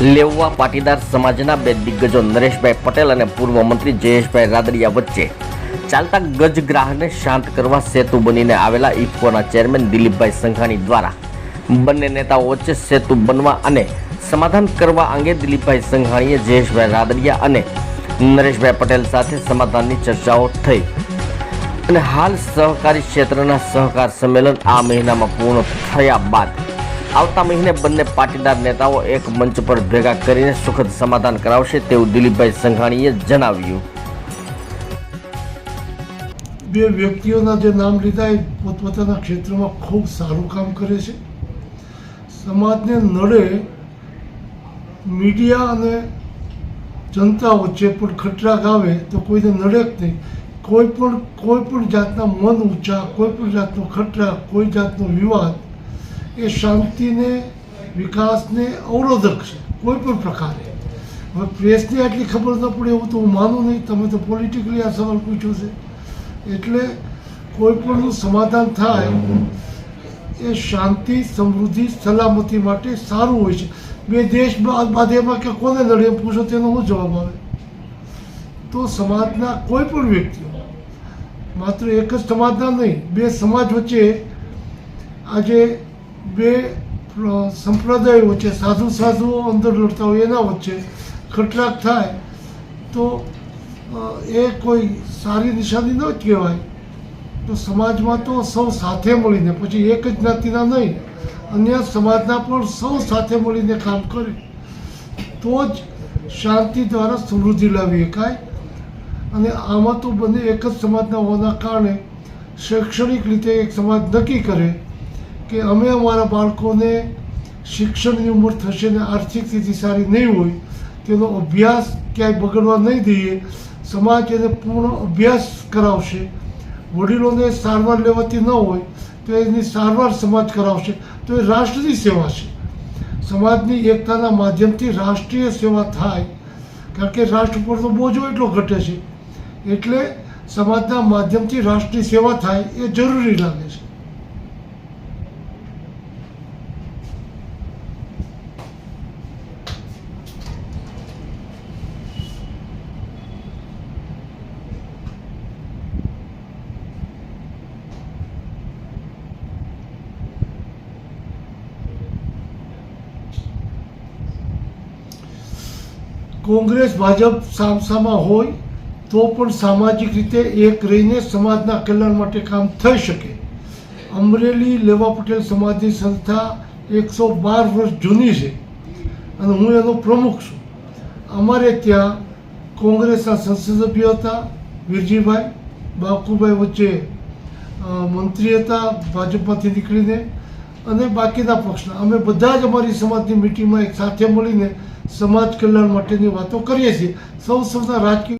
લેવા પાટીદાર સમાજના બે દિગ્ગજો નરેશભાઈ પટેલ અને પૂર્વ મંત્રી જયેશભાઈ રાદડિયા વચ્ચે ચાલતા ગજગ્રાહને શાંત કરવા સેતુ બનીને આવેલા ઇફકોના ચેરમેન દિલીપભાઈ સંઘાણી દ્વારા બંને નેતાઓ વચ્ચે સેતુ બનવા અને સમાધાન કરવા અંગે દિલીપભાઈ સંઘાણીએ જયેશભાઈ રાદડિયા અને નરેશભાઈ પટેલ સાથે સમાધાનની ચર્ચાઓ થઈ. અને હાલ સહકારી ક્ષેત્રના સહકાર સંમેલન આ મહિનામાં પૂર્ણ થયા બાદ આવતા મહિને બંને પાટીદાર નેતાઓ એક મંચ પર ભેગા કરીને સુખદ સમાધાન કરાવશે તેવું દિલીપભાઈ સંઘાણીએ જણાવ્યું. બે વ્યક્તિઓના જે નામ લીધા એ પોતપોતાના ક્ષેત્રમાં ખૂબ સારું કામ કરે છે. સમાજને નડે મીડિયા અને જનતા વચ્ચે પણ ખટરા આવે તો કોઈને નડે જ નહીં. કોઈ પણ કોઈ પણ જાતના મન ઊંચા, કોઈ પણ જાતનો ખટરા કોઈ જાતનો વિવાદ એ શાંતિને, વિકાસને અવરોધક છે, કોઈ પણ પ્રકારે. હવે પ્રેસને આટલી ખબર ન પડે એવું તો હું માનું નહીં. તમે તો પોલિટિકલી આ સવાલ પૂછ્યો છે. એટલે કોઈ પણનું સમાધાન થાય એ શાંતિ, સમૃદ્ધિ, સલામતી માટે સારું હોય છે. બે દેશ એમાં કે કોને લડે પૂછો તેનો શું જવાબ આવે તો સમાજના કોઈ પણ વ્યક્તિઓ માત્ર એક જ સમાજના નહીં, બે સમાજ વચ્ચે આજે બે પ્ર- સંપ્રદાયો વચ્ચે, સાધુ સાધુઓ અંદર લડતા હોય એના વચ્ચે ખટરાક થાય, તો એ કોઈ સારી નિશાની ન જ કહેવાય. તો સમાજમાં તો સૌ સાથે મળીને, પછી એક જ જ્ઞાતિના નહીં, અન્ય સમાજના પણ સૌ સાથે મળીને કામ કરે. તો જ શાંતિ દ્વારા સમૃદ્ધિ લાવી શકાય. અને આમાં તો બંને એક જ સમાજના હોવાના કારણે શૈક્ષણિક રીતે એક સમાજ નક્કી કરે કે અમે અમારા બાળકોને શિક્ષણની ઉંમર થશે ને આર્થિક સ્થિતિ સારી નહીં હોય, તેનો અભ્યાસ ક્યાંય બગડવા નહીં દઈએ. સમાજ એને પૂર્ણ અભ્યાસ કરાવશે. વડીલોને સારવાર લેવાતી ન હોય, તો એની સારવાર સમાજ કરાવશે. તો એ રાષ્ટ્રની સેવા છે. સમાજની એકતાના માધ્યમથી રાષ્ટ્રીય સેવા થાય. કારણ કે રાષ્ટ્ર તો બોજો એટલો ઘટે છે. એટલે સમાજના માધ્યમથી રાષ્ટ્રની સેવા થાય એ જરૂરી લાગે છે. કોંગ્રેસ, ભાજપ સામસામા હોય તો પણ સામાજિક રીતે એક રહીને સમાજના કલ્યાણ માટે કામ થઈ શકે. અમરેલી લેવા પટેલ સમાજની સંસ્થા એકસો બાર વર્ષ જૂની છે અને હું એનો પ્રમુખ છું. અમારે ત્યાં કોંગ્રેસના સંસદ સભ્ય હતા, વીરજીભાઈ, બાકુભાઈ વચ્ચે મંત્રી હતા, ભાજપમાંથી નીકળીને. અને બાકીના પક્ષના. અમે બધા જ અમારી સમાજની મિટિંગમાં એક સાથે મળીને સમાજ કલ્યાણ માટેની વાતો કરીએ છીએ. સૌ સૌના રાજકીય